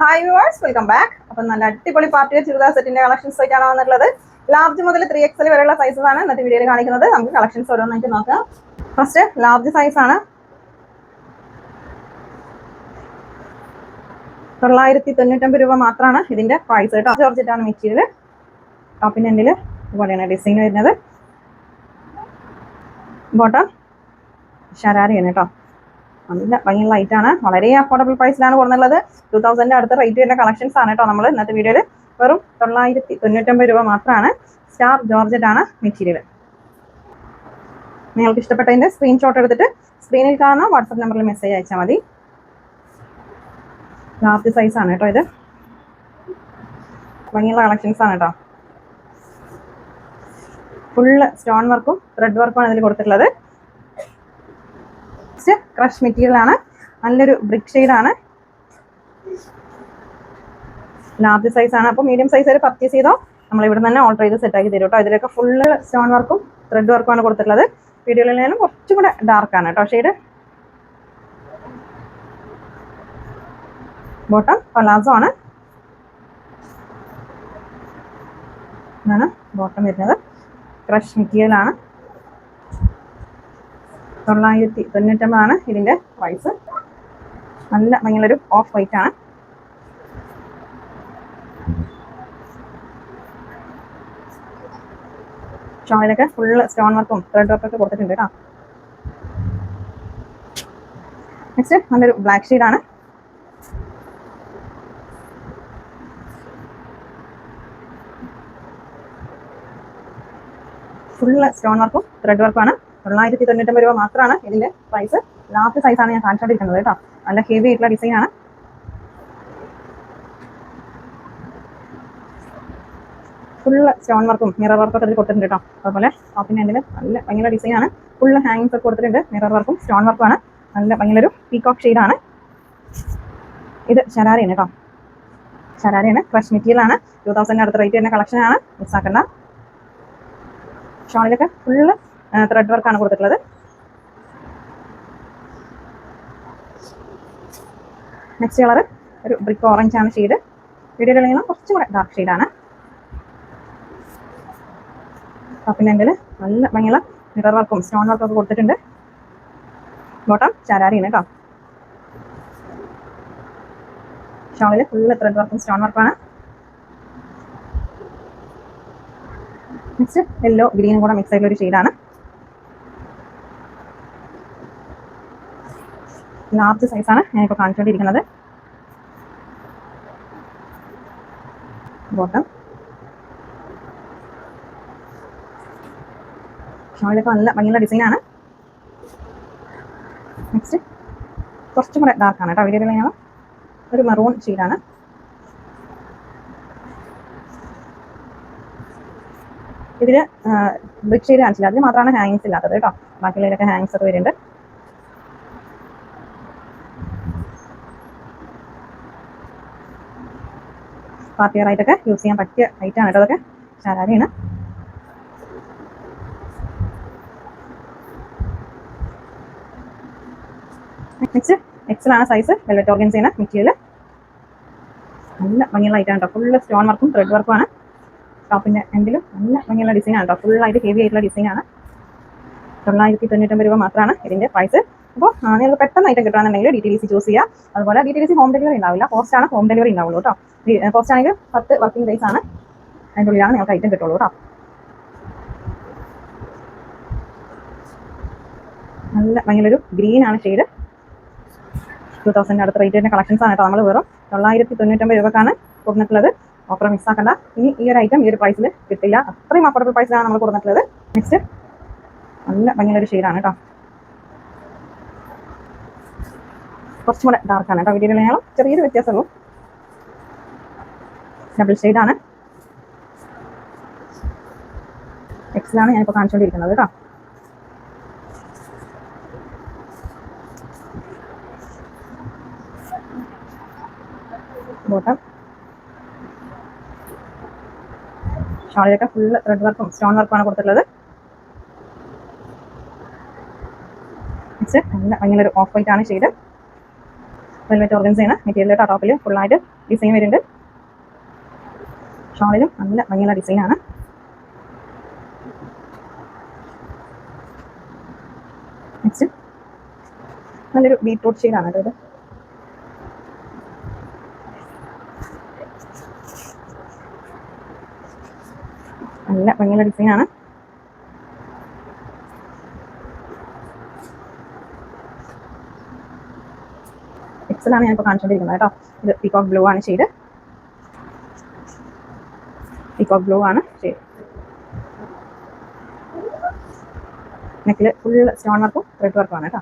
Hi viewers welcome back അപ്പം നല്ല അടിപൊളി പാർട്ടി ചുരിദാർ സെറ്റിന്റെ കളക്ഷൻസ് ആയിട്ടാണ് വന്നിട്ടുള്ളത്. ലാർജ് മുതൽ ത്രീ എക്സൽ വരെയുള്ള സൈസസ് ആണ് ഇന്നത്തെ വീഡിയോയിൽ കാണിക്കുന്നത്. നമുക്ക് കളക്ഷൻസ് ഓരോന്നായിട്ട് നോക്കാം. ഫസ്റ്റ് ലാർജ് സൈസ് ആണ്. തൊള്ളായിരത്തി തൊണ്ണൂറ്റമ്പത് രൂപ മാത്രമാണ് ഇതിന്റെ പ്രൈസ് കേട്ടോ. ജോർജറ്റാണ് മെറ്റീരിയൽ ടോപ്പിന്റെ എൻഡിൽ ഇതുപോലെയാണ് ഡിസൈൻ വരുന്നത്. ബോട്ടം ഷരാറിയാണ് കേട്ടോ. നല്ല ഭംഗിയുള്ള ലൈറ്റ് ആണ്. വളരെ അഫോർഡബിൾ പ്രൈസിലാണ് കൊടുക്കുന്നത് ടു തൗസൻഡിന്റെ അടുത്ത റേറ്റ് വരുന്ന കളക്ഷൻസ് ആണ് കേട്ടോ നമ്മൾ ഇന്നത്തെ വീഡിയോയിൽ വെറും തൊള്ളായിരത്തി തൊണ്ണൂറ്റൊമ്പത് രൂപ മാത്രമാണ്. സ്റ്റാർ ജോർജറ്റ് ആണ് മെറ്റീരിയൽ നിങ്ങൾക്ക് ഇഷ്ടപ്പെട്ടതിന്റെ സ്ക്രീൻഷോട്ട് എടുത്തിട്ട് സ്ക്രീനിൽ കാണുന്ന വാട്സപ്പ് നമ്പറിൽ മെസ്സേജ് അയച്ചാൽ മതി. ലാർജ് സൈസ് ആണ് കേട്ടോ ഇത്. ഭംഗിയുള്ള കളക്ഷൻസ് ആണ് കേട്ടോ ഫുള്ള് സ്റ്റോൺ വർക്കും ത്രെഡ് വർക്കും ആണ് ഇതിൽ കൊടുത്തിട്ടുള്ളത്. നെക്സ്റ്റ് ക്രഷ് മെറ്റീരിയൽ ആണ് നല്ലൊരു ബ്രിക് ഷെയ്ഡ് ആണ് ലാർജ് സൈസ് ആണ്. അപ്പോൾ മീഡിയം സൈസ് വരെ പർച്ചേസ് ചെയ്തോ നമ്മൾ ഇവിടെ തന്നെ ഓർഡർ ചെയ്ത് സെറ്റ് ആക്കി തരും കേട്ടോ ഇതിലൊക്കെ ഫുള്ള് സ്റ്റോൺ വർക്കും ത്രെഡ് വർക്കും ആണ് കൊടുത്തിട്ടുള്ളത്. വീഡിയോയിലും കുറച്ചും കൂടെ ഡാർക്ക് ആണ് കേട്ടോ ഷെയ്ഡ് ബോട്ടം പലാസോ ആണ്. ഇതാണ് ബോട്ടം വരുന്നത്. ക്രഷ് മെറ്റീരിയൽ ആണ്. തൊള്ളായിരത്തി തൊണ്ണൂറ്റമ്പതാണ് ഇതിന്റെ പ്രൈസ് നല്ല ഭയങ്കര ഓഫ് വൈറ്റ് ആണ്. ഷോയിലൊക്കെ ഫുള്ള് സ്റ്റോൺ വർക്കും ത്രെഡ് വർക്കൊക്കെ കൊടുത്തിട്ടുണ്ട് കേട്ടോ നെക്സ്റ്റ് നല്ലൊരു ബ്ലാക്ക് ഷെയ്ഡ് ആണ്. ഫുള്ള് സ്റ്റോൺ വർക്കും ത്രെഡ് വർക്കും ആണ്. തൊള്ളായിരത്തി തൊണ്ണൂറ്റമ്പത് രൂപ മാത്രമാണ് ഇതിന്റെ പ്രൈസ് ലാസ്റ്റ് സൈസ് ആണ് ഞാൻ കാണിച്ചുകൊണ്ടിരിക്കുന്നത് കേട്ടോ. നല്ല ഹെവി ആയിട്ടുള്ള ഡിസൈൻ ആണ്. ഫുള്ള് സ്റ്റോൺ വർക്കും മിറർ വർക്കും ഒക്കെ കൊടുത്തിട്ടുണ്ട് കേട്ടോ. അതുപോലെ ടോപ്പിന്റെ എൻഡിൽ നല്ല ഭയങ്കര ഡിസൈൻ ആണ്. ഫുള്ള് ഹാങ്ങിങ്സ് ഒക്കെ കൊടുത്തിട്ടുണ്ട്. മിറർ വർക്കും സ്റ്റോൺ വർക്കും ആണ്. നല്ല ഭയങ്കര ഒരു പീകോക്ക് ഷെയ്ഡ് ആണ്. ഇത് ശരാരയാണ് കേട്ടോ. ശരാരയാണ് ഫ്രഷ് മെറ്റീരിയൽ ആണ്. ടൂ തൗസൻഡിന് അടുത്ത റേറ്റ് വരുന്ന കളക്ഷൻ ആണ്. മിസ്സാക്കണ്ട ഷോണിലൊക്കെ ഫുള്ള് ത്രെഡ് വർക്കാണ് കൊടുത്തിട്ടുള്ളത്. നെക്സ്റ്റ് കളർ ഒരു ബ്രിക്ക് ഓറഞ്ച് ആണ് ഷെയ്ഡ് വീഡിയോയിലെങ്കിലും കുറച്ചും കൂടെ ഡാർക്ക് ഷെയ്ഡാണ് എങ്കിൽ നല്ല ഭംഗിയുള്ള മിറർ വർക്കും സ്റ്റോൺ വർക്കും ഒക്കെ കൊടുത്തിട്ടുണ്ട്. ബോട്ടം ചാരാരിയാണ് കേട്ടോ ഷോളിൽ ഫുള്ള് ത്രെഡ് വർക്കും സ്റ്റോൺ വർക്കുമാണ് നെക്സ്റ്റ് യെല്ലോ ഗ്രീനും കൂടെ മിക്സ് ആയിട്ടുള്ള ഒരു ഷെയ്ഡാണ് ലാർജ് സൈസാണ് ഞാനിപ്പോൾ കാണിച്ചുകൊണ്ടിരിക്കുന്നത്. ബോട്ടം ഷോളിലൊക്കെ നല്ല ഭംഗിയുള്ള ഡിസൈനാണ് നെക്സ്റ്റ് കുറച്ചും കൂടെ ഡാർക്കാണ് കേട്ടോ. വീഡിയോയിൽ ഞാൻ ഒരു മെറൂൺ ഷെയ്ഡാണ് ഇതിൽ ബ്രിക്ക് ഷെയ്ഡ് കാണിച്ചില്ല. അതിൽ മാത്രമാണ് ഹാങ്സ് ഇല്ലാത്തത് കേട്ടോ. ബാക്കിയുള്ളതിലൊക്കെ ഹാങ്സ് ഒക്കെ വരുന്നുണ്ട്. പാർട്ടി വെയർ ആയിട്ടൊക്കെ യൂസ് ചെയ്യാൻ പറ്റിയ ഐറ്റാണ് കേട്ടോ അതൊക്കെ. ശരാരിയാണ് നെക്സ്റ്റ് ആണ് സൈസ് വെൽവെറ്റ് ഓർഗൻസിയാണ് മെറ്റീരിയൽ നല്ല ഭംഗിയുള്ള ഐറ്റം കേട്ടോ ഫുള്ള് സ്റ്റോൺ വർക്കും ത്രെഡ് വർക്കും ആണ്. ടോപ്പിന്റെ എങ്കിലും നല്ല ഭംഗിയുള്ള ഡിസൈൻ ആണ് കേട്ടോ ആയിട്ട് ഹെവി ആയിട്ടുള്ള ഡിസൈൻ ആണ്. തൊള്ളായിരത്തി തൊണ്ണൂറ്റൊമ്പത് രൂപ മാത്രമാണ് ഇതിന്റെ പ്രൈസ് അപ്പോൾ നിങ്ങൾക്ക് പെട്ടെന്ന് item കിട്ടുകയാണെന്നുണ്ടെങ്കിൽ D T D C choose ചെയ്യുക അതുപോലെ D T D C home delivery ഉണ്ടാവില്ല. പോസ്റ്റ് ആണ് ഹോം ഡെലിവറി ഉണ്ടാവുള്ളൂ കേട്ടോ പോസ്റ്റ് ആണെങ്കിൽ പത്ത് വർക്കിംഗ് ഡേയ്സ് ആണ്. അതിന്റെ ഉള്ളിലാണ് നിങ്ങൾക്ക് ഐറ്റം കിട്ടുള്ളൂ കേട്ടോ നല്ല ഭയങ്കര ഗ്രീൻ ആണ് ഷെയ്ഡ് ടൂ തൗസൻഡ് അടുത്ത റേറ്റ് വരുന്ന കളക്ഷൻസ് ആണ് കേട്ടോ നമ്മൾ വെറും തൊള്ളായിരത്തി തൊണ്ണൂറ്റൊമ്പത് രൂപക്കാണ് കൊടുത്തിട്ടുള്ളത്. ഓഫർ മിസ്സാക്കണ്ട ഇനി ഈ ഒരു ഐറ്റം ഈ ഒരു പ്രൈസിൽ കിട്ടില്ല. അത്രയും അഫോർഡബിൾ പ്രൈസിലാണ് നമ്മൾ കൊടുത്തിട്ടുള്ളത്. നെക്സ്റ്റ് നല്ല ഒരു ഷെയ്ഡാണ് കേട്ടോ കുറച്ചും കൂടെ ഡാർക്കാണ് കേട്ടോ വീഡിയോയിൽ ഞങ്ങൾ ചെറിയൊരു വ്യത്യാസമുള്ളൂ. ഡബിൾ ഷെയ്ഡാണ് എക്സിലാണ് ഞാനിപ്പോൾ കാണിച്ചുകൊണ്ടിരിക്കുന്നത് കേട്ടോ ബോട്ടം ഷാളിലൊക്കെ ഫുൾ റെഡ് വർക്കും സ്റ്റോൺ വർക്കുമാണ് കൊടുത്തിട്ടുള്ളത്. നെക്സ്റ്റ് നല്ല ഭയങ്കര ഓഫ് വൈറ്റ് ആണ് ഷെയ്ഡ് വെൽവെറ്റ് ഓർഗൻസയാണ് മെറ്റീരിയൽ ടോപ്പിൽ ഫുള്ളായിട്ട് ഡിസൈൻ വരുന്നുണ്ട്. ഷോളിലും നല്ല ഭംഗിയുള്ള ഡിസൈനാണ്. നെക്സ്റ്റ് നല്ലൊരു ബീട്രൂട്ട് ഷെയ്ഡാണ് കേട്ടോ ഇത്. നല്ല ഭംഗിയുള്ള ഡിസൈനാണ് എക്സലാണ് ഞാനിപ്പോൾ കാണിച്ചുകൊണ്ടിരിക്കുന്നത് കേട്ടോ. ഇത് പീകോക്ക് ബ്ലൂ ആണ് ഷെയ്ഡ് പീകോക്ക് ബ്ലൂ ആണ്. ഷെയ്ഡ് നെക്കിൽ ഫുൾ സ്റ്റോൺ വർക്കും ത്രെഡ് വർക്കും ആണ് കേട്ടോ.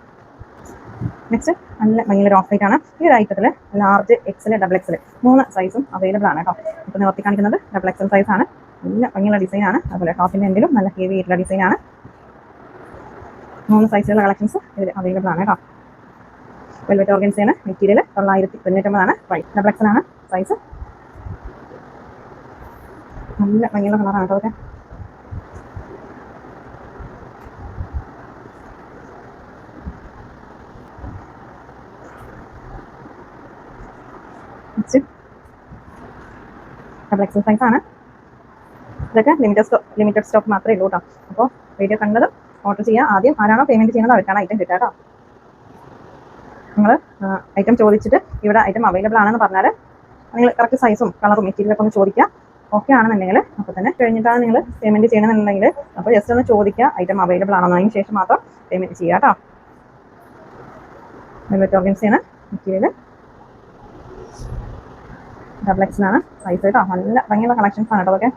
നെക്സ്റ്റ് നല്ല ഭയങ്കര ഓഫ് വൈറ്റ് ആണ്. ഈ ഒരു ഐറ്റത്തിൽ large X L double X L മൂന്ന് സൈസും അവൈലബിൾ ആണ് കേട്ടോ. ഇപ്പൊ നിവർത്തി കാണിക്കുന്നത് ഡബിൾ എക്സൽ സൈസ് ആണ്. നല്ല ഭംഗിയുള്ള ഡിസൈൻ ആണ്. അതുപോലെ ടോപ്പിന്റെ എന്തെങ്കിലും നല്ല ഹെവി ആയിട്ടുള്ള ഡിസൈൻ ആണ്. മൂന്ന് സൈസിലുള്ള കളക്ഷൻസ് ഇതിൽ അവൈലബിൾ ആണ് കേട്ടോ. വെൽവെറ്റ് ഓർഗൻസ് ആണ് മെറ്റീരിയൽ തൊള്ളായിരത്തി തൊണ്ണൂറ്റൊമ്പതാണ്. പ്രൈസ് ഡബിൾ എക്സൽ ആണ്. സൈസ് നല്ല ഭംഗിയുള്ള കളറാണ് കേട്ടോ ഡബിൾ സൈസ് ആണ്. ഇതൊക്കെ ലിമിറ്റഡ് സ്റ്റോക്ക് ലിമിറ്റഡ് സ്റ്റോക്ക് മാത്രമേ ഉള്ളൂ കേട്ടോ അപ്പോൾ വീഡിയോ കണ്ടത് ഓർഡർ ചെയ്യുക ആദ്യം ആരാണോ പേയ്മെന്റ് ചെയ്യുന്നത് അവർക്കാണ് ഐറ്റം കിട്ടുക കേട്ടോ നിങ്ങൾ ഐറ്റം ചോദിച്ചിട്ട് ഇവിടെ ഐറ്റം അവൈലബിൾ ആണെന്ന് പറഞ്ഞാൽ നിങ്ങൾ കറക്റ്റ് സൈസും കളറും മെറ്റീരിയലൊക്കെ ഒന്ന് ചോദിക്കുക. ഓക്കെ ആണെന്നുണ്ടെങ്കിൽ അപ്പോൾ തന്നെ കഴിഞ്ഞിട്ടാണ് നിങ്ങൾ പേയ്മെന്റ് ചെയ്യണമെന്നുണ്ടെങ്കിൽ അപ്പോൾ ജസ്റ്റ് ഒന്ന് ചോദിക്കുക ഐറ്റം അവൈലബിൾ ആണോ അതിന് ശേഷം മാത്രം പേയ്മെന്റ് ചെയ്യുക കേട്ടോ വെൽവെറ്റ് ഓർഗൻസിയാണ് മെറ്റീരിയൽ ഡബിൾ സൈസ് കേട്ടോ നല്ല ഭംഗിയുള്ള കളക്ഷൻസ് ആണ് കേട്ടോ അതൊക്കെ.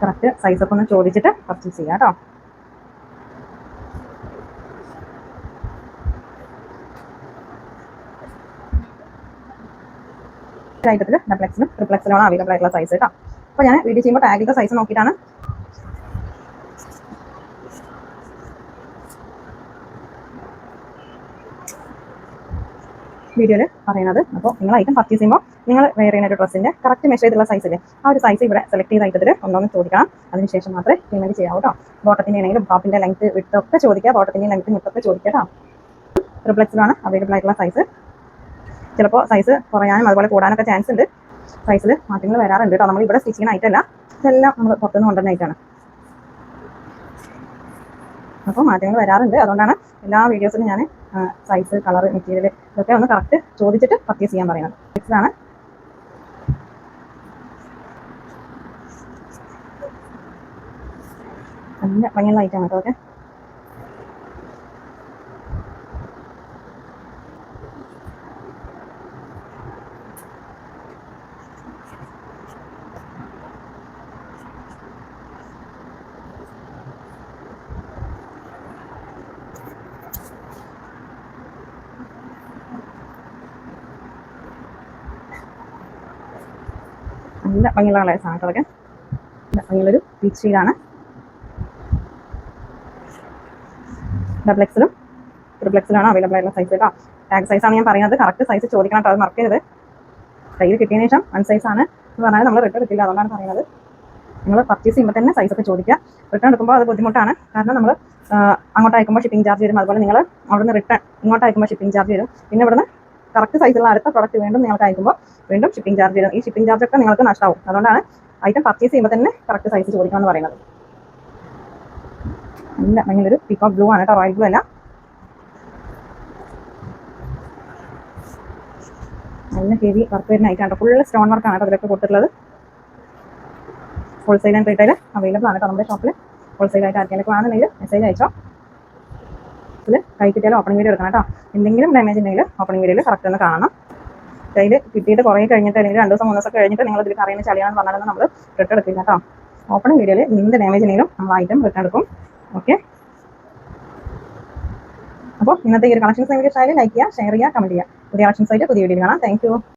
കറക്റ്റ് സൈസൊക്കെ ഒന്ന് ചോദിച്ചിട്ട് പർച്ചേസ് ചെയ്യാം കേട്ടോ ഐറ്റത്തിൽ ആണ് എക്സിലാണ് അവൈലബിൾ ആയിട്ടുള്ള സൈസ് കേട്ടോ അപ്പോൾ ഞാൻ വീഡിയോ ചെയ്യുമ്പോൾ ടാഗിന്റെ സൈസ് നോക്കിയിട്ടാണ്. വീഡിയോയിൽ പറയുന്നത്. അപ്പോൾ നിങ്ങൾ ഐറ്റം പർച്ചേസ് ചെയ്യുമ്പോൾ നിങ്ങൾ വെയർ ചെയ്യുന്ന ഒരു ഡ്രസ്സിന്റെ കറക്റ്റ് മെഷർ ചെയ്തുള്ള സൈസില്ലേ ആ ഒരു സൈസ് ഇവിടെ സെലക്ട് ചെയ്ത ഐറ്റത്തിൽ ഒന്നൊന്ന് ചോദിക്കണം. അതിനുശേഷം മാത്രമേ പേയ്മെന്റ് ചെയ്യാവൂ കേട്ടോ ബോട്ടത്തിന്റെ ആണെങ്കിലും ടോപ്പിന്റെ ലെങ്ത് വിട്ടൊക്കെ ചോദിക്കുക. ബോട്ടത്തിന്റെ ലെങ്ത് വിട്ടൊക്കെ ചോദിക്കുക കേട്ടോ ട്രിപ്ലക്സിലാണ് അവൈലബിൾ ആയിട്ടുള്ള സൈസ് ചിലപ്പോൾ സൈസ് കുറയാനും അതുപോലെ കൂടാനൊക്കെ ചാൻസ് ഉണ്ട്. സൈസിൽ മാറ്റങ്ങൾ വരാറുണ്ട് കേട്ടോ നമ്മൾ ഇവിടെ സ്റ്റിച്ചിങ് ഐറ്റം അല്ല. ഇതെല്ലാം നമ്മൾ പുറത്തുനിന്ന് കൊണ്ടുവന്ന ഐറ്റാണ് അപ്പോൾ മാറ്റങ്ങൾ വരാറുണ്ട്. അതുകൊണ്ടാണ് എല്ലാ വീഡിയോസിലും ഞാൻ സൈസ് കളർ മെറ്റീരിയൽ ഇതൊക്കെ ഒന്ന് കറക്റ്റ് ചോദിച്ചിട്ട് പർച്ചേസ് ചെയ്യാൻ പറയുന്നത്. ആണ്. നല്ല ഭംഗിയുള്ള ഐറ്റമാണ് കേട്ടോ അതൊക്കെ. നല്ല ഭംഗിയുള്ള കളേഴ്സ് ആണ് കേട്ടോ ഭംഗിയുള്ളൊരു പീച്ച് ഷെയ്ഡാണ് ഡബിൾ എക്സിലും ട്രിപ്പിൾ എക്സിലാണ് അവൈലബിൾ ആയിട്ടുള്ള സൈസ് കേട്ടോ ടാഗ് സൈസാണ് ഞാൻ പറയുന്നത്. കറക്റ്റ് സൈസ് ചോദിക്കണം കേട്ടോ അത് മറക്കരുത് ചെയ്തത്. കയ്യിൽ കിട്ടിയതിന് ശേഷം വൺ സൈസ് ആണ് എന്ന് പറഞ്ഞാൽ നമ്മൾ റിട്ടേൺ എടുക്കില്ല അതുകൊണ്ടാണ് പറയുന്നത്. നിങ്ങൾ പർച്ചേസ് ചെയ്യുമ്പോൾ തന്നെ സൈസ് ഒക്കെ ചോദിക്കുക. റിട്ടേൺ എടുക്കുമ്പോൾ അത് ബുദ്ധിമുട്ടാണ്. കാരണം നമ്മൾ അങ്ങോട്ട് അയക്കുമ്പോൾ ഷിപ്പിംഗ് ചാർജ് വരും. അതുപോലെ നിങ്ങൾ അവിടുന്ന് റിട്ടേൺ ഇങ്ങോട്ട് അയക്കുമ്പോൾ ഷിപ്പിംഗ് ചാർജ് വരും. പിന്നെ ഇവിടുന്ന് കറക്റ്റ് സൈസുള്ള അടുത്ത പ്രോഡക്റ്റ് വീണ്ടും നിങ്ങൾക്ക് അയക്കുമ്പോൾ വീണ്ടും ഷിപ്പിംഗ് ചാർജ് ഈ ഷിപ്പിംഗ് ചാർജ് ഒക്കെ നിങ്ങൾക്ക് നഷ്ടമാവും അതുകൊണ്ടാണ് ഐറ്റം പർച്ചേസ് ചെയ്യുമ്പോൾ തന്നെ കറക്റ്റ് സൈസ് ചോദിക്കണം എന്ന് പറയുന്നത്. നല്ല ഭയങ്കര പീക്കോക്ക് ബ്ലൂ ആണ് കേട്ടോ. റോയൽ ബ്ലൂ അല്ല. നല്ല ഹെവി വർക്ക് വരുന്ന ഐറ്റം ആണ്. ഫുൾ സ്റ്റോൺ വർക്കാണ് കേട്ടോ അതിലൊക്കെ കൊടുത്തിട്ടുള്ളത്. ഹോൾസെയിൽ ആൻഡ് റീറ്റെയിൽ അവൈലബിൾ ആണ് കേട്ടോ നമ്മുടെ ഷോപ്പിൽ ഹോൾസെയിൽ ആയിട്ട് ആർക്കെങ്കിലും വേണമെന്നുണ്ടെങ്കിൽ മെസ്സേജ് അയച്ചോ. ഇതിൽ കൈ കിട്ടിയാൽ ഓപ്പണിംഗ് വീഡിയോ എടുക്കണം കേട്ടോ. എന്തെങ്കിലും ഡാമേജ് ഉണ്ടെങ്കിൽ ഓപ്പണിംഗ് വീഡിയോയിൽ കറക്റ്റ് ഒന്ന് കാണണം. അതായത് കിട്ടിയിട്ട് കുറേ കഴിഞ്ഞിട്ട് അല്ലെങ്കിൽ രണ്ട് ദിവസം മൂന്ന് ദിവസം കഴിഞ്ഞിട്ട് നിങ്ങൾ ഇതിൽ അറിയുന്ന ചളിയാണെന്ന് പറഞ്ഞാലും നമ്മൾ റിട്ടേൺ എടുക്കില്ല കേട്ടോ. ഓപ്പണിംഗ് വീഡിയോയിൽ എന്ത് ഡാമേജ് ഉണ്ടെങ്കിലും നമ്മൾ ഐറ്റം റിട്ടേൺ എടുക്കും. ഓക്കെ അപ്പോൾ ഇന്നത്തെ ഈ ഒരു കളക്ഷൻസ് നിങ്ങൾക്ക് ഇഷ്ടമായാലും ലൈക്ക് ചെയ്യുക ഷെയർ ചെയ്യുക കമന്റ് ചെയ്യുക. പുതിയ കളക്ഷൻസ് ആയിട്ട് പുതിയ വീഡിയോ കാണാം. താങ്ക്